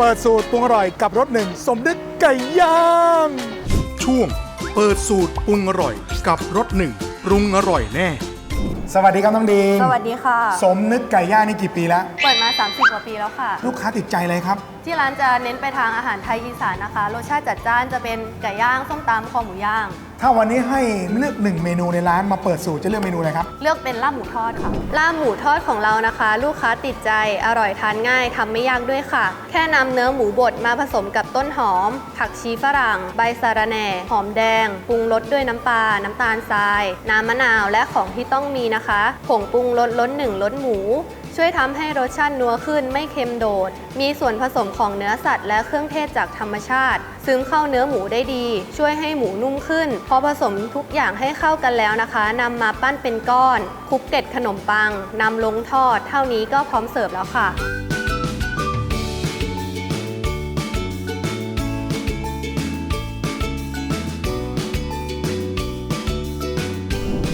เปิดสูตรปรุงอร่อยกับรสหนึ่งสมนึกไก่ย่างช่วง เปิดสูตรปรุงอร่อย กับรสหนึ่งปรุงอร่อยแน่ สวัสดีครับน้องดีมสวัสดีค่ะ สมนึกไก่ย่างนี่กี่ปีแล้ว เปิดมา 30 กว่าปีแล้วค่ะ ลูกค้าติดใจเลยครับ ที่ร้านจะเน้นไปทางอาหารไทยอีสานนะคะ รสชาติจัดจ้านจะเป็นไก่ย่างส้มตำคอหมูย่าง ถ้าวันนี้ให้เลือกหนึ่งเมนูในร้านมาเปิดสูตรจะเลือกเมนูอะไรครับ เลือกเป็นลาบหมูทอดค่ะ ลาบหมูทอดของเรานะคะ ลูกค้าติดใจ อร่อยทานง่ายทำไม่ยากด้วยค่ะ แค่นำเนื้อหมูบดมาผสมกับต้นหอม ผักชีฝรั่ง ใบสะระแหน่ หอมแดง ปรุงรสด้วยน้ำปลา น้ำตาลทราย น้ำมะนาว และของที่ต้องมีนะคะ ผงปรุงรสล้นหนึ่งล้นหมู ช่วยทำให้รสชาตินัวขึ้นไม่เค็มโดด มีส่วนผสมของเนื้อสัตว์และเครื่องเทศจากธรรมชาติ ซึมเข้าเนื้อหมูได้ดี ช่วยให้หมูนุ่มขึ้น พอผสมทุกอย่างให้เข้ากันแล้วนะคะนำมาปั้นเป็นก้อนคลุกเกล็ดขนมปังนำลงทอด เท่านี้ก็พร้อมเสิร์ฟแล้วค่ะ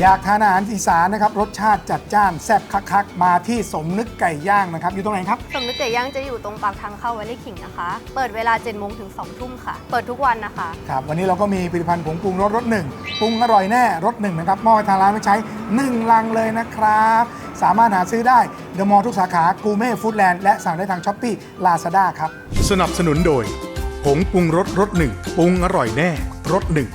อยากทานอาหารอีสานนะครับ รสชาติจัดจ้านแซ่บคักๆ มาที่สมนึกไก่ย่างนะครับ อยู่ตรงไหนครับ สมนึกไก่ย่างจะอยู่ตรงปากทางเข้าวัดไร่ขิงนะคะ เปิดเวลา7โมงถึง2ทุ่มค่ะ เปิดทุกวันนะคะ ครับ วันนี้เราก็มีผลิตภัณฑ์ผงปรุงรสรสหนึ่งปรุงอร่อยแน่รสหนึ่งนะครับมอบให้ทางร้านไปใช้1ลังเลยนะครับ สามารถหาซื้อได้เดอะมอลล์ทุกสาขากูเม่ฟู้ดแลนด์และสั่งได้ทางช้อปปี้ลาซาด้าครับสนับสนุนโดยผงปรุงรสรสหนึ่งปรุงอร่อยแน่รสหนึ่ง